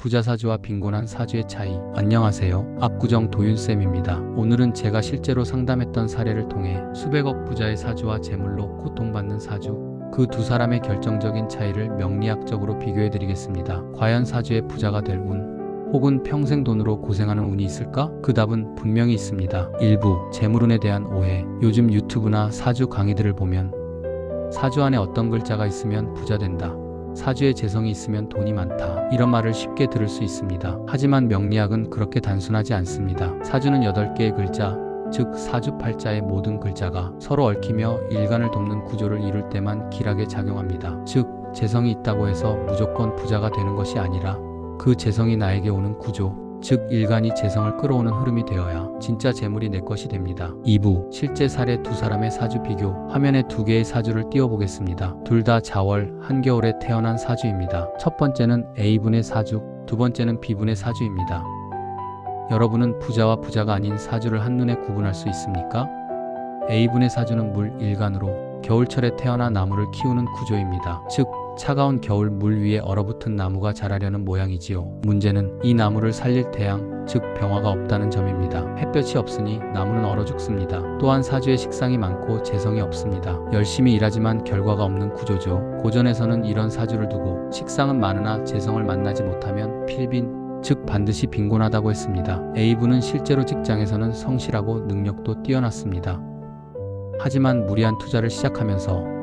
부자 사주와 빈곤한 사주의 차이. 안녕하세요. 압구정 도윤쌤입니다. 오늘은 제가 실제로 상담했던 사례를 통해 수백억 부자의 사주와 재물로 고통받는 사주, 그두 사람의 결정적인 차이를 명리학적으로 비교해 드리겠습니다. 과연 사주의 부자가 될 운, 혹은 평생 돈으로 고생하는 운이 있을까? 그 답은 분명히 있습니다. 일부 재물운에 대한 오해. 요즘 유튜브나 사주 강의들을 보면 사주 안에 어떤 글자가 있으면 부자 된다. 사주에 재성이 있으면 돈이 많다. 이런 말을 쉽게 들을 수 있습니다. 하지만 명리학은 그렇게 단순하지 않습니다. 사주는 8개의 글자, 즉 사주팔자의 모든 글자가 서로 얽히며 일간을 돕는 구조를 이룰 때만 길하게 작용합니다. 즉 재성이 있다고 해서 무조건 부자가 되는 것이 아니라 그 재성이 나에게 오는 구조, 즉 일간이 재성을 끌어오는 흐름이 되어야 진짜 재물이 내 것이 됩니다. 2부 실제 사례 두 사람의 사주 비교 화면에 두 개의 사주를 띄워보겠습니다. 둘 다 자월 한겨울에 태어난 사주입니다. 첫 번째는 A분의 사주, 두 번째는 B분의 사주입니다. 여러분은 부자와 부자가 아닌 사주를 한눈에 구분할 수 있습니까? A분의 사주는 물 일간으로 겨울철에 태어나 나무를 키우는 구조입니다. 즉 차가운 겨울 물 위에 얼어붙은 나무가 자라려는 모양이지요. 문제는 이 나무를 살릴 태양, 즉 병화가 없다는 점입니다. 햇볕이 없으니 나무는 얼어 죽습니다. 또한 사주에 식상이 많고 재성이 없습니다. 열심히 일하지만 결과가 없는 구조죠. 고전에서는 이런 사주를 두고 식상은 많으나 재성을 만나지 못하면 필빈, 즉 반드시 빈곤하다고 했습니다. A분은 실제로 직장에서는 성실하고 능력도 뛰어났습니다. 하지만 무리한 투자를 시작하면서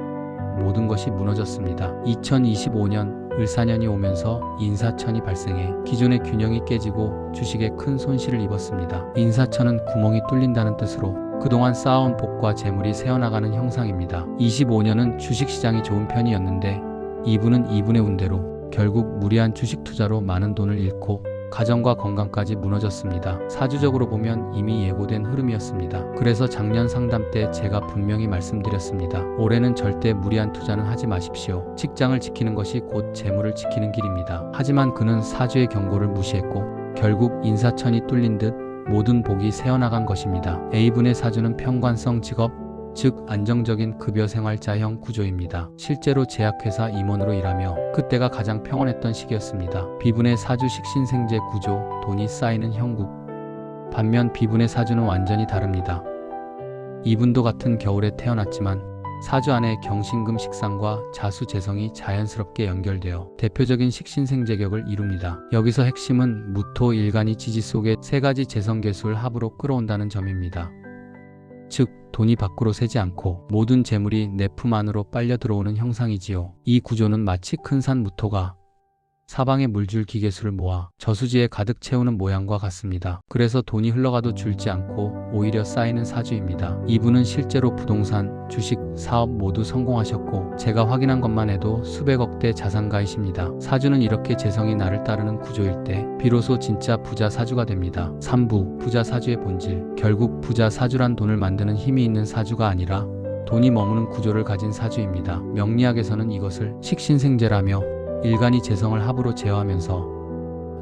모든 것이 무너졌습니다. 2025년 을사년이 오면서 인사천이 발생해 기존의 균형이 깨지고 주식에 큰 손실을 입었습니다. 인사천은 구멍이 뚫린다는 뜻으로 그동안 쌓아온 복과 재물이 새어나가는 형상입니다. 25년은 주식시장이 좋은 편이었는데 2분은 2분의 운대로 결국 무리한 주식 투자로 많은 돈을 잃고 가정과 건강까지 무너졌습니다. 사주적으로 보면 이미 예고된 흐름이었습니다. 그래서 작년 상담 때 제가 분명히 말씀드렸습니다. 올해는 절대 무리한 투자는 하지 마십시오. 직장을 지키는 것이 곧 재물을 지키는 길입니다. 하지만 그는 사주의 경고를 무시했고 결국 인사천이 뚫린 듯 모든 복이 새어나간 것입니다. A분의 사주는 평관성 직업, 즉 안정적인 급여 생활자형 구조입니다. 실제로 제약회사 임원으로 일하며 그때가 가장 평온했던 시기였습니다. B분의 사주 식 신생재 구조, 돈이 쌓이는 형국. 반면 B분의 사주는 완전히 다릅니다. 이분도 같은 겨울에 태어났지만 사주 안에 경신금 식상과 자수 재성이 자연스럽게 연결되어 대표적인 식신생재격을 이룹니다. 여기서 핵심은 무토 일간이 지지 속에 세 가지 재성계수를 합으로 끌어온다는 점입니다. 즉 돈이 밖으로 새지 않고 모든 재물이 내 품 안으로 빨려 들어오는 형상이지요. 이 구조는 마치 큰 산 무토가 사방에 물줄 기계수를 모아 저수지에 가득 채우는 모양과 같습니다. 그래서 돈이 흘러가도 줄지 않고 오히려 쌓이는 사주입니다. 이분은 실제로 부동산, 주식, 사업 모두 성공하셨고 제가 확인한 것만 해도 수백억대 자산가이십니다. 사주는 이렇게 재성이 나를 따르는 구조일 때 비로소 진짜 부자 사주가 됩니다. 3부 부자 사주의 본질 결국 부자 사주란 돈을 만드는 힘이 있는 사주가 아니라 돈이 머무는 구조를 가진 사주입니다. 명리학에서는 이것을 식신생재라며 일간이 재성을 합으로 제어하면서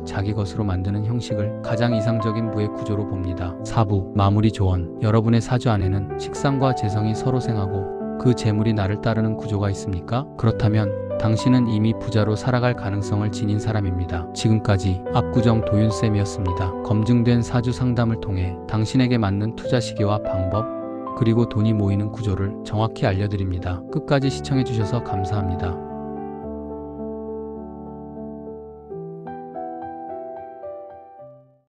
자기 것으로 만드는 형식을 가장 이상적인 부의 구조로 봅니다. 4부 마무리 조언 여러분의 사주 안에는 식상과 재성이 서로 생하고 그 재물이 나를 따르는 구조가 있습니까? 그렇다면 당신은 이미 부자로 살아갈 가능성을 지닌 사람입니다. 지금까지 압구정 도윤쌤이었습니다. 검증된 사주 상담을 통해 당신에게 맞는 투자 시기와 방법 그리고 돈이 모이는 구조를 정확히 알려드립니다. 끝까지 시청해주셔서 감사합니다.